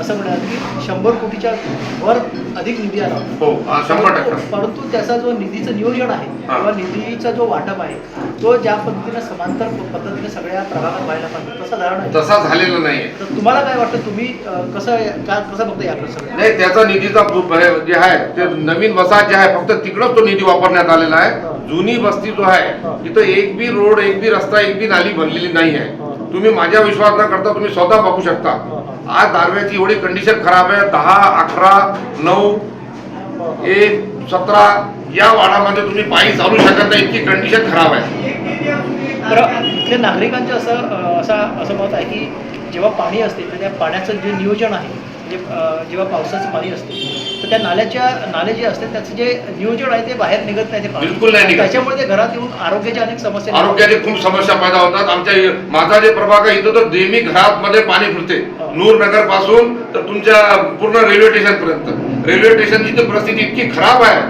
असं म्हणतात की शंभर कोटीच्या वर अधिक निधी आला. हो शंभर परंतु टक्का. परंतु त्याचा जो निधीचं नियोजन आहे. किंवा निधीचा जो वाटप आहे तो ज्या पद्धतीने समांतर पद्धतीने सगळ्या प्रभागात व्हायला पाहिजे तसा नाही. तसा झालेला नाहीये तर तुम्हाला काय वाटतं तुम्ही कसं का कसं बघता याकडे सगळं नाही त्याचा निधीचा जे आहे ते नवीन वसाहत जे आहे फक्त तिकडच तो निधी वापरण्यात आलेला आहे. जुनी वस्ती जो आहे तिथं एक बी रोड एक बी रस्ता एक बी नाली बनलेली नाही आहे. तुम्ही माझ्या विश्वास न करता तुम्ही स्वतः बघू शकता. आज दारव्याची एवढी कंडिशन खराब आहे. दहा अकरा नऊ एक सतरा या वाडामध्ये तुम्ही पायी चालू शकत नाही. इतकी कंडिशन खराब आहे. तर इथल्या नागरिकांचं असं असं असा असं मत आहे की जेव्हा पाणी असते तर त्या पाण्याचं जे नियोजन आहे म्हणजे जेव्हा पावसाचं पाणी असते तर त्या नाल्याच्या नाले जे असते त्याचं जे नियोजन आहे ते बाहेर निघत नाही ते. बिलकुल नाही निघत. त्याच्यामुळे ते घरात येऊन आरोग्याच्या अनेक समस्या निर्माण आरोग्याची खूप समस्या पैदा होतात. आमच्या माझा जे प्रभाग आहे इथं तर नेहमी घरात मध्ये पाणी फिरते. नूर नगरपासून तर तुमच्या पूर्ण रेल्वे स्टेशन पर्यंत रेल्वे स्टेशनची तर परिस्थिती इतकी खराब आहे.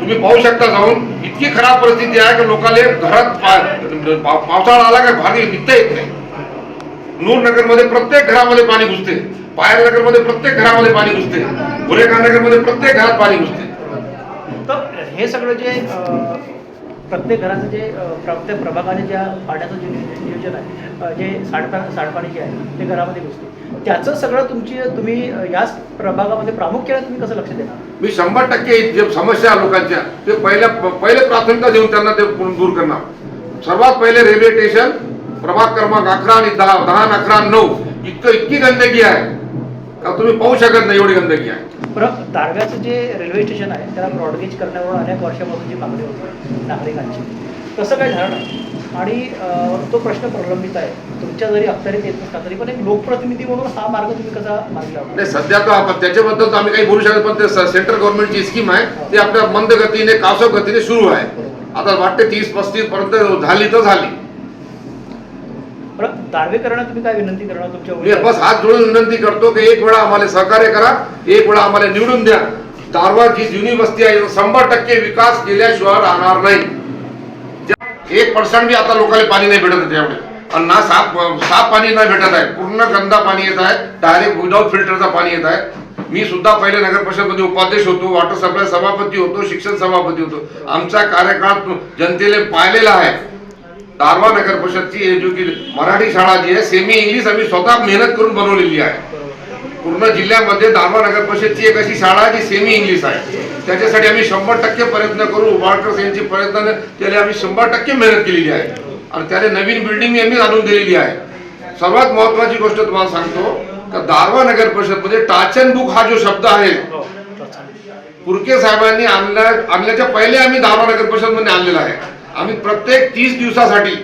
तुम्ही पाहू शकता जाऊन इतकी खराब परिस्थिती आहे की लोकांना घरात पा- पा- पावसाळा आला काय भारी निघता येत नाही. नूर नगरमध्ये प्रत्येक घरामध्ये पाणी घुसते. पायल नगरमध्ये प्रत्येक घरामध्ये पाणी घुसते. गुरेखा नगरमध्ये प्रत्येक घरात पाणी घुसते. तर हे सगळं जे प्रत्येक घराचं जे प्रत्येक प्रभागाने ज्या पाण्याचं जे नियो- नियोजन आहे जे सांडपा सांडपाणी जे आहे ते घरामध्ये घुसते. त्याचं सगळं तुमची तुम्ही याच प्रभागामध्ये प्रामुख्याने तुम्ही कसं लक्ष देणार? मी शंभर टक्के जे समस्या लोकांच्या ते पहिल्या पहिले प्राथमिकता देऊन त्यांना ते दूर करणार. सर्वात पहिले रेल्वे स्टेशन प्रभाग क्रमांक अकरा आणि दहा दहा अकरा नऊ इतकं इतकी गंदगी आहे. तुम्ही पाहू शकत नाही एवढी गंदगी आहे? दारव्याचं जे रेल्वे स्टेशन आहे त्याला ब्रॉडगेज करण्यावर अनेक वर्षापासून जी मागणी होती नागरिकांची. तसं काही झालं नाही. आणि तो प्रश्न प्रलंबित आहे. तुमच्या जरी अखत्यारीत येत नसला तरी पण एक लोकप्रतिनिधी म्हणून हा मार्ग तुम्ही कसा मार्गी लावला नाही सध्या तर आपण त्याच्याबद्दल आम्ही काही बोलू शकत पण ते सेंट्रल गव्हर्नमेंटची स्कीम आहे ती आपल्या मंद गतीने कासव गतीने सुरू आहे. आता वाटते तीस पस्तीस पर्यंत झाली तर झाली. बरं दारवेकरांना तुम्ही काय विनंती करणार? तुमच्या बस हात जोडून विनंती करतो की एक वेळा आम्हाला सहकार्य करा एक वेळा आम्हाला निवडून द्या. दारवा जी जुनी वस्ती आहे शंभर टक्के विकास केल्याशिवाय राहणार नाही. एक पर्सेंट बी आता लोकांना पाणी नाही भेटत आहे त्यावेळी आणि ना साफ साफ पाणी नाही भेटत आहे. पूर्ण गंदा पाणी येत आहे. डायरेक्ट विदाऊट फिल्टरचं पाणी येत आहे. मी सुद्धा पहिले नगर परिषदमध्ये उपाध्यक्ष होतो वॉटर सप्लाय सभापती होतो शिक्षण सभापती होतो. आमचा कार्यकाळ जनतेने पाहिलेला आहे. दारवा नगर परिषदची एज्युकेशन मराठी शाळा जी आहे सेमी इंग्लिश आम्ही स्वतः मेहनत करून बनवलेली आहे. पूर्ण जिल्ह्यामध्ये दारवा नगर परिषदची एक अशी शाळा आहे जी सेमी इंग्लिश आहे. त्याच्यासाठी आम्ही शंभर टक्के प्रयत्न करू. उबाळकर यांची प्रयत्न त्याला आम्ही शंभर टक्के मेहनत केलेली आहे. आणि त्याला नवीन बिल्डिंग आम्ही आणून दिलेली आहे. सर्वात महत्वाची गोष्ट तुम्हाला सांगतो का दारवा नगर परिषदमध्ये टाचन बुक हा जो शब्द आहे पुरके साहेबांनी आणल्या आणल्याच्या पहिले आम्ही दारवा नगर परिषदमध्ये आणलेला आहे. आम्ही प्रत्येक तीस दिवसासाठी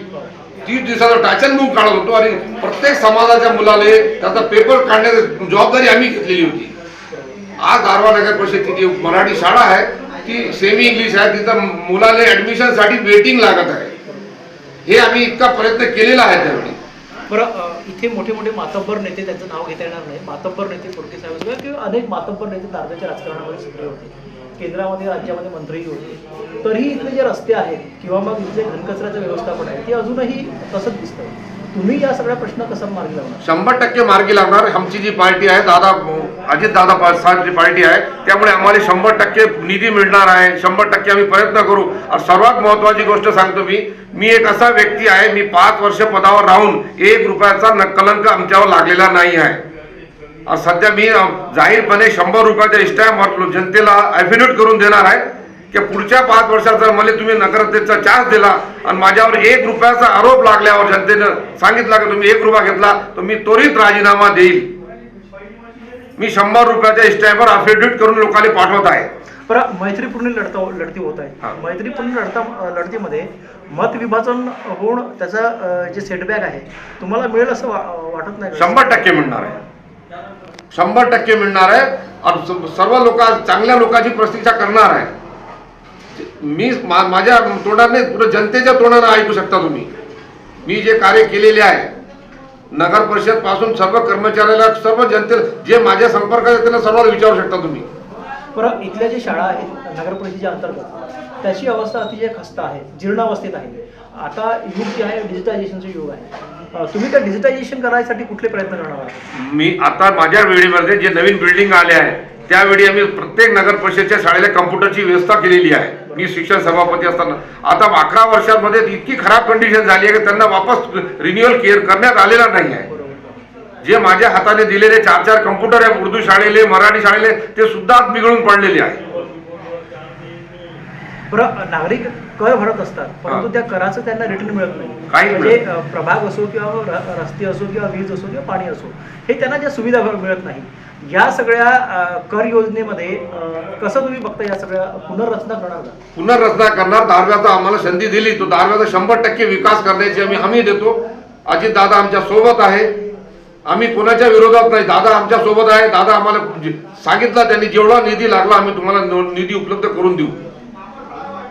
तीस दिवसाचा टाचन बुक काढत होतो आणि प्रत्येक समाजाच्या मुलाले त्याचा पेपर काढण्याची जबाबदारी आम्ही घेतलेली होती. आज दारवा नगर परिषदची जी मराठी शाळा आहे ती सेमी इंग्लिश आहे तिथं मुलाले ॲडमिशनसाठी वेटिंग लागत आहे. हे आम्ही इतका प्रयत्न केलेला आहे त्यावेळी. इतके मोठे मोठे मातब्बर नेते त्यांचं नाव घेता येणार नाही. मातब्बर नेते फुडके साहेब किंवा किंवा अनेक मातब्बर नेते दार्जाच्या राजकारणामध्ये सक्रिय होते. केंद्रामध्ये राज्यामध्ये मंत्रीही होते. तरीही इथले जे रस्ते आहेत किंवा मग इथले घनकचऱ्याचं व्यवस्थापन आहे ते अजूनही तसंच दिसतं तुम्ही या सगळ्या प्रश्न कसं मार्गी लावणार? शंभर टक्के मार्गी लागणार आमची जी पार्टी आहे दादा अजित दादा साहेबची पार्टी आहे. त्यामुळे आम्हाला शंभर टक्के निधी मिळणार आहे. शंभर टक्के आम्ही प्रयत्न करू. सर्वात महत्वाची गोष्ट सांगतो मी मी एक असा व्यक्ती आहे मी पाच वर्ष पदावर राहून एक रुपयाचा न- कलंक आमच्यावर लागलेला नाही आहे. सध्या मी जाहीरपणे शंभर रुपयाच्या स्टॅम्प जनतेला ॲफिडेविट करून देणार आहे की पुढच्या पाच वर्षात जर मला तुम्ही नगराध्यक्षचा चान्स दिला आणि माझ्यावर एक रुपयाचा आरोप लागल्यावर जनतेनं सांगितला की तुम्ही एक रुपया घेतला तर मी त्वरित राजीनामा देईल. मी शंभर रुपयाच्या स्टॅम्पवर अफिडेविट करून लोकांनी पाठवत आहे. बरं मैत्रीपूर्ण लढता लढती होत. आहे. मैत्रीपूर्ण लढता लढतीमध्ये मत विभाजन होऊन त्याचा जे सेटबॅक आहे तुम्हाला मिळेल असं वाटत नाही? शंभर टक्के मिळणार आहे. शंभर टक्के मिळणार आहे. सर्व लोक चांगल्या लोकांची प्रतीक्षा करणार आहे. मी माझ्या तोंडाने पुढे जनतेच्या तोंडाने ऐकू शकता तुम्ही. मी जे कार्य केलेले आहे नगर परिषदपासून सर्व कर्मचाऱ्याला सर्व जनतेला जे माझ्या संपर्कात त्यांना सर्वांना विचारू शकता तुम्ही. पर इथल्या ज्या शाळा आहेत नगर परिषदेच्या अंतर्गत त्याची अवस्था अतिशय खस्त आहे जीर्णावस्थेत आहे. आता युग जे आहे डिजिटायझेशनचं युग आहे. तुम्ही त्या डिजिटायझेशन करायसाठी कुठले प्रयत्न करणार आहात? मी आता माझ्या वेळेमध्ये जे नवीन बिल्डिंग आले आहे त्यावेळी आम्ही प्रत्येक नगर परिषदेच्या शाळेला कम्प्युटरची व्यवस्था केलेली आहे. मी शिक्षण सभापती असताना. आता अकरा वर्षांमध्ये इतकी खराब कंडिशन झाली आहे की त्यांना वापस रिन्युअल केअर करण्यात आलेला नाही आहे. जे माझ्या हाताने दिलेले चार चार कम्प्युटर आहे उर्दू शाळेले मराठी शाळेले ते सुद्धा आज बिघडून पडलेले आहे नागरिक कर भरत असतात परंतु. त्या कराचं त्यांना रिटर्न मिळत नाही. म्हणजे प्रभाग असो किंवा रस्ते असो किंवा वीज असो किंवा पाणी असो हे त्यांना ज्या सुविधा मिळत नाही. या सगळ्या कर योजनेमध्ये कसं तुम्ही बघता या सगळ्या पुनर्रचना करणार पुनर्रचना करणार दारव्याचा आम्हाला संधी दिली तो दारव्याचा शंभर टक्के विकास करण्याची आम्ही हमी देतो. अजित दादा आमच्यासोबत आहे. आम्ही कोणाच्या विरोधात नाही. दादा आमच्यासोबत आहे. दादा आम्हाला सांगितलं त्यांनी जेवढा निधी लागला आम्ही तुम्हाला निधी उपलब्ध करून देऊ.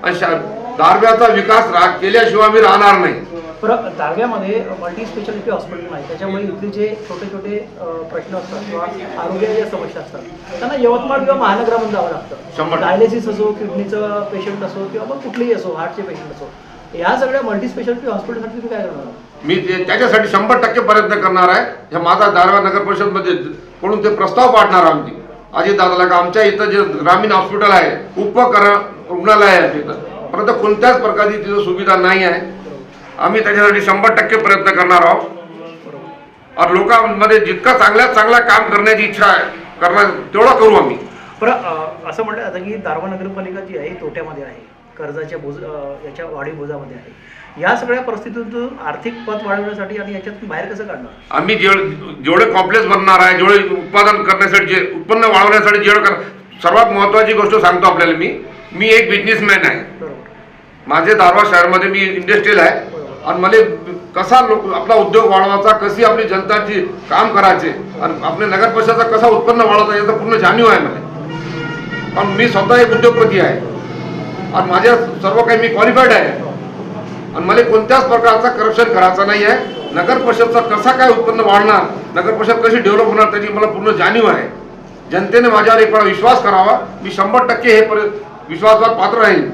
आणि शा- दारव्याचा विकास केल्याशिवाय आम्ही राहणार नाही. दारव्यामध्ये मल्टी स्पेशालिटी हॉस्पिटल आहे त्याच्यामुळे इथले जे छोटे छोटे प्रश्न असतात किंवा आरोग्याच्या समस्या असतात त्यांना यवतमाळ किंवा महानगरामध्ये जावं लागतं. डायलिसिस असो किडनीचं पेशंट असो किंवा मग कुठलेही असो हार्टचे पेशंट असो. या सगळ्या मल्टी स्पेशालिटी हॉस्पिटलसाठी तुम्ही काय करणार? मी ते- त्याच्यासाठी शंभर टक्के प्रयत्न करणार आहे. हे माझा दारवा नगर परिषदमध्ये कडून ते प्रस्ताव पाडणार आमची अजित दादाला का आमच्या इथं जे ग्रामीण हॉस्पिटल आहे उपकरण रुग्णालय आहे तिथं. परंतु कोणत्याच प्रकारची तिथं सुविधा नाही आहे. आम्ही त्याच्यासाठी शंभर टक्के प्रयत्न करणार आहोत. और लोकांमध्ये जितका चांगल्यात चांगला काम करण्याची इच्छा आहे करणार तेवढं करू आम्ही. अ, असं म्हटलं जातं की दारवा नगरपालिका जी आहे तोट्यामध्ये आहे. कर्जाच्या बोज याच्या वाढीव बोजामध्ये आहे. या सगळ्या परिस्थितीतून आर्थिक पत वाढवण्यासाठी आणि याच्यातून बाहेर कसं काढणार? आम्ही जेवढे जेवढे कॉम्प्लेक्स बनणार आहे जेवढे उत्पादन करण्यासाठी जे उत्पन्न वाढवण्यासाठी जेवढं कर सर्वात महत्त्वाची गोष्ट सांगतो आपल्याला मी मी एक बिझनेसमॅन आहे. माझे दारवा शहरमध्ये मी इंडस्ट्रियल आहे. आणि मला कसा लोक आपला उद्योग वाढवायचा कशी आपली जनताची काम करायचे आणि आपल्या नगर परिषदेचा कसा उत्पन्न वाढवायचा याचा पूर्ण जाणीव आहे मला. कारण मी स्वतः एक उद्योगपती आहे. आणि माझ्या सर्व काही मी क्वालिफाईड आहे. आणि मला कोणत्याच प्रकारचा करप्शन करायचा नाही आहे. नगर परिषदचा कसा काय उत्पन्न वाढणार नगर परिषद कशी डेव्हलप होणार त्याची मला पूर्ण जाणीव आहे. जनतेने माझ्यावर एक वेळा विश्वास करावा. मी शंभर टक्के हे पर विश्वासात पात्र राहील.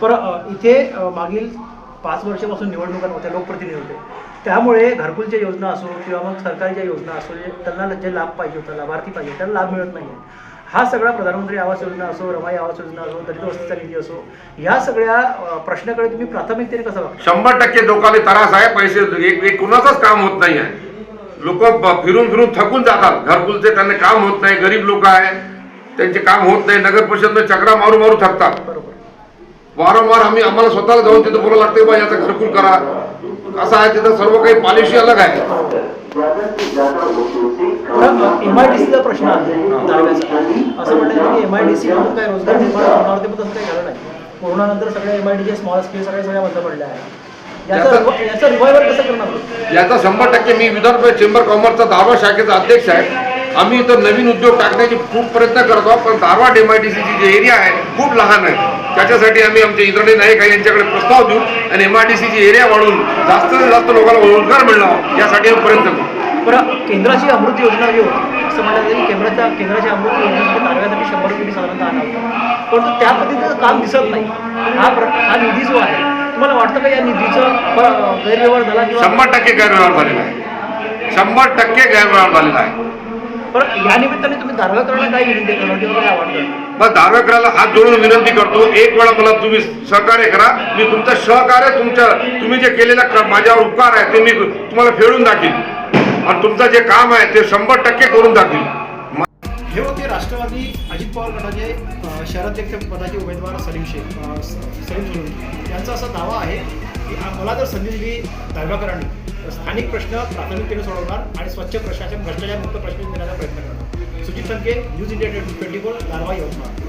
पर इथे मागील पाच वर्षापासून निवडणुका होत्या लोकप्रतिनिधी होते. त्यामुळे घरकुलच्या योजना असो किंवा मग सरकारच्या योजना असो त्यांना जे लाभ पाहिजे होता लाभार्थी पाहिजे त्यांना लाभ मिळत नाही हा सगळा प्रधानमंत्री आवास योजना असो रमाई आवास योजना असो दलित वस्तीचा निधी असो या सगळ्या प्रश्नाकडे तुम्ही प्राथमिकतेने कसं बघता? शंभर टक्के लोकांना त्रास आहे पैसे एक एक कुणाचंच काम होत नाही आहे. लोक फिरून फिरून थकून जातात. घरकुलचे त्यांना काम होत नाही गरीब लोक आहे. त्यांचे काम होत नाही नगर परिषदने चक्रा मारू मारू थकतात. वारंवार आम्ही आम्हाला स्वतःला जाऊन तिथं बोलावं लागतं बा याचं घरकुल करा. असं आहे तिथं सर्व काही पॉलिसी अलग आहे. एम आय डी सीचा प्रश्न आहे. असं म्हणतात की एम आय डी सी म्हणून काय रोजगार निर्माण होणार होते पण तसं काही झालं नाही. कोरोनानंतर सगळ्या M I D small scale सगळ्या सगळ्या बंद पडल्या आहेत. याचा शंभर टक्के मी विदर्भ चेंबर कॉमर्सचा दारवा शाखेचा अध्यक्ष आहे. आम्ही इथं नवीन उद्योग टाकण्याची खूप प्रयत्न करतो पण दारवा एमआयडीसीची जे एरिया आहे खूप लहान आहे. त्याच्यासाठी आम्ही आमचे इंद्रणी नाईक आहे यांच्याकडे प्रस्ताव देऊ आणि एमआयडीसीची एरिया वाढवून जास्तीत जास्त लोकांना रोजगार मिळावा यासाठी आम्ही प्रयत्न करू बरं केंद्राची अमृत योजना जी होती असं म्हणतात की केंद्राच्या केंद्राची अमृत योजनेमध्ये दारव्यासाठी शंभर कोटी साधारणतः आणा होता परंतु त्या पद्धतीचं काम दिसत नाही. हा प्र हा निधी जो आहे तुम्हाला वाटतं का या निधीचं गैरव्यवहार झाला शंभर टक्के गैरव्यवहार झालेला आहे. शंभर टक्के गैरव्यवहार झालेला आहे. या निमित्ताने तुम्ही दारव्याकरांना काय विनंती करणार किंवा काय आवडतं मग दारवेकराला हात जोडून विनंती करतो. एक वेळा मला तुम्ही सहकार्य करा. मी तुमचं सहकार्य तुमच्या तुम्ही जे केलेला माझ्यावर उपकार आहे ते मी तुम्हाला फेडून दाखील आणि तुमचं जे काम आहे ते शंभर टक्के करून दाखील हे होते राष्ट्रवादी अजित पवार गटाचे शहराध्यक्ष पदाचे उमेदवार सलीम शेख सलीम यांचा असा दावा आहे मला जर संधी दिली दारव्याकरांनी तर स्थानिक प्रश्न प्राथमिकतेने सोडवणार आणि स्वच्छ प्रशासन भ्रष्टाचारमुक्त प्रश्न देण्याचा प्रयत्न करणार. Sujit Sanke news India twenty four Darwha Yavatmal.